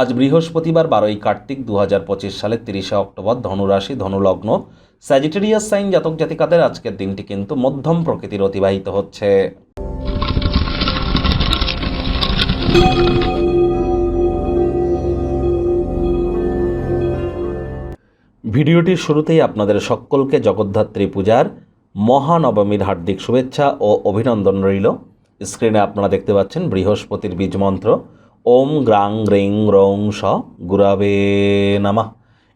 আজ বৃহস্পতিবার বারোই কার্তিক দু হাজার পঁচিশ সালের তিরিশে অক্টোবর ধনুরাশি, ধনুলগ্ন স্যাজিটেরিয়াস সাইন জাতক জাতিকাদের আজকের দিনটি কিন্তু মধ্যম প্রকৃতির অতিবাহিত হচ্ছে। ভিডিওটির শুরুতেই আপনাদের সকলকে জগদ্ধাত্রী পূজার মহানবমীর হার্দিক শুভেচ্ছা ও অভিনন্দন রইল। স্ক্রিনে আপনারা দেখতে পাচ্ছেন বৃহস্পতির বীজ মন্ত্র। ওম গ্রাং গ্রিং রং স গুরাবে নামা।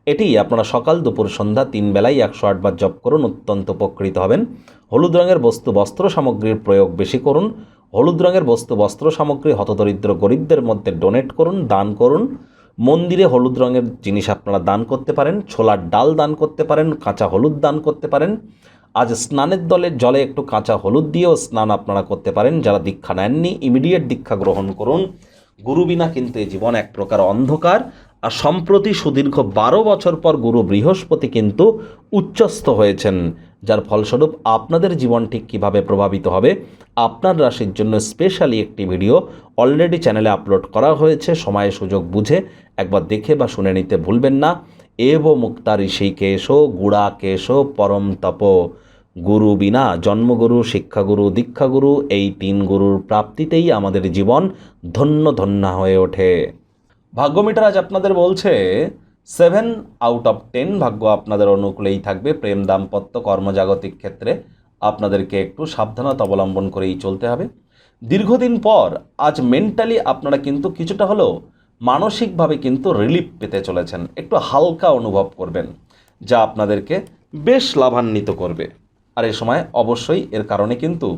এটি আপনারা সকাল দুপুর সন্ধ্যা তিন বেলায় একশো আটবার জপ করুন, অত্যন্ত উপকৃত হবেন। হলুদ রঙের বস্তু বস্ত্র সামগ্রীর প্রয়োগ বেশি করুন। হলুদ রঙের বস্তু বস্ত্র সামগ্রী হতদরিদ্র গরিবদের মধ্যে ডোনেট করুন, দান করুন। মন্দিরে হলুদ রঙের জিনিস আপনারা দান করতে পারেন, ছোলার ডাল দান করতে পারেন, কাঁচা হলুদ দান করতে পারেন। আজ স্নানের দলে জলে একটু কাঁচা হলুদ দিয়েও স্নান আপনারা করতে পারেন। যারা দীক্ষা নেননি ইমিডিয়েট দীক্ষা গ্রহণ করুন। গুরু বিনা কিন্তু এই জীবন এক প্রকার অন্ধকার। আর সম্প্রতি সুদীর্ঘ বারো বছর পর গুরু বৃহস্পতি কিন্তু উচ্চস্থ হয়েছেন। যার ফলস্বরূপ আপনাদের জীবন ঠিক কীভাবে প্রভাবিত হবে, আপনার রাশির জন্য স্পেশালি একটি ভিডিও অলরেডি চ্যানেলে আপলোড করা হয়েছে। সময় সুযোগ বুঝে একবার দেখে বা শুনে নিতে ভুলবেন না। এব মুক্তা ঋষি কেশো, গুড়া কেশো, পরম তপ। গুরু বিনা জন্মগুরু, শিক্ষাগুরু, দীক্ষাগুরু, এই তিন গুরুর প্রাপ্তিতেই আমাদের জীবন ধন্য ধন্য হয়ে ওঠে। ভাগ্যমিটার আজ আপনাদের বলছে, সেভেন আউট অফ টেন ভাগ্য আপনাদের অনুকূলেই থাকবে। প্রেম, দাম্পত্য, কর্মজাগতিক ক্ষেত্রে আপনাদেরকে একটু সাবধানতা অবলম্বন করেই চলতে হবে। দীর্ঘদিন পর আজ মেন্টালি আপনারা কিন্তু কিছুটা হলেও মানসিকভাবে কিন্তু রিলিফ পেতে চলেছেন। একটু হালকা অনুভব করবেন, যা আপনাদেরকে বেশ লাভান্বিত করবে। আর এ সময় অবশ্যই এর কারণে কিন্তু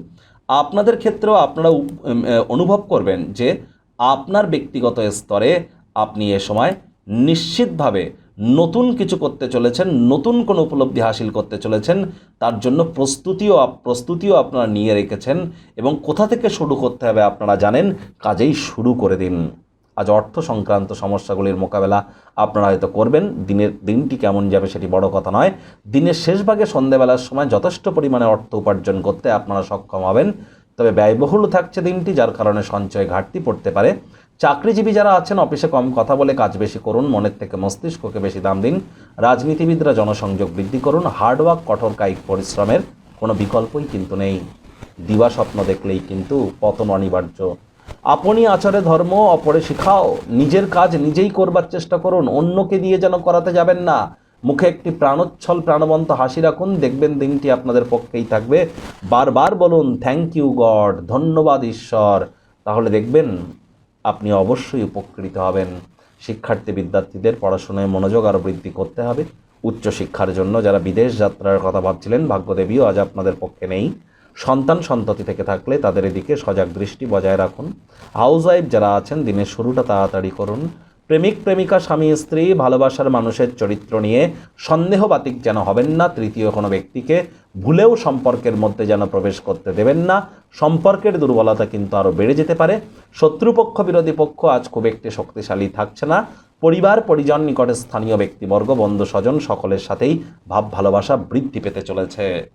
আপনাদের ক্ষেত্রেও আপনারা অনুভব করবেন যে আপনার ব্যক্তিগত স্তরে আপনি এ সময় নিশ্চিতভাবে নতুন কিছু করতে চলেছেন, নতুন কোনো উপলব্ধি হাসিল করতে চলেছেন, তার জন্য প্রস্তুতিও প্রস্তুতিও আপনারা নিয়ে রেখেছেন এবং কোথা থেকে শুরু করতে হবে আপনারা জানেন, কাজেই শুরু করে দিন। আজ অর্থ সংক্রান্ত সমস্যাগুলির মোকাবেলা আপনারা হয়তো করবেন। দিনের দিনটি কেমন যাবে সেটি বড় কথা নয়। দিনের শেষ ভাগে সন্ধেবেলার সময় যথেষ্ট পরিমাণে অর্থ উপার্জন করতে আপনারা সক্ষম হবেন। তবে ব্যয়বহুল থাকছে দিনটি, যার কারণে সঞ্চয় ঘাটতি পড়তে পারে। চাকরিজীবী যারা আছেন, অফিসে কম কথা বলে কাজ বেশি করুন, মনের থেকে মস্তিষ্ককে বেশি দাম দিন। রাজনীতিবিদরা জনসংযোগ বৃদ্ধি করুন হার্ডওয়ার্ক কঠোর কায়িক পরিশ্রমের কোনো বিকল্পই কিন্তু নেই। দিবা স্বপ্ন দেখলেই কিন্তু পতন অনিবার্য। আপনি আচারে ধর্ম, অপরে শিখাও। নিজের কাজ নিজেই করবার চেষ্টা করুন, অন্যকে দিয়ে যেন করাতে যাবেন না। মুখে একটি প্রাণোচ্ছল, প্রাণবন্ত হাসি রাখুন, দেখবেন দিনটি আপনাদের পক্ষেই থাকবে। বারবার বলুন থ্যাংক ইউ গড ধন্যবাদ ঈশ্বর। তাহলে দেখবেন আপনি অবশ্যই উপকৃত হবেন। শিক্ষার্থী বিদ্যার্থীদের পড়াশোনায় মনোযোগ আরও বৃদ্ধি করতে হবে। উচ্চশিক্ষার জন্য যারা বিদেশ যাত্রার কথা ভাবছিলেন, ভাগ্যদেবীও আজ আপনাদের পক্ষে নেই। সন্তান সন্ততি থেকে থাকলে তাদের এদিকে সজাগ দৃষ্টি বজায় রাখুন। হাউস ওয়াইফ যারা আছেন, দিনের শুরুটা তাড়াতাড়ি করুন। প্রেমিক, প্রেমিকা, স্বামী, স্ত্রী, ভালোবাসার মানুষের চরিত্র নিয়ে সন্দেহবাতিক যেন হবেন না, তৃতীয় কোনো ব্যক্তিকে ভুলেও সম্পর্কের মধ্যে যেন প্রবেশ করতে দেবেন না। সম্পর্কের দুর্বলতা কিন্তু আরও বেড়ে যেতে পারে। শত্রুপক্ষ, বিরোধী পক্ষ আজ খুব একটি শক্তিশালী থাকছে না। পরিবার, পরিজন, নিকটে স্থানীয় ব্যক্তিবর্গ বন্ধু স্বজন সকলের সাথেই ভাব ভালোবাসা বৃদ্ধি পেতে চলেছে।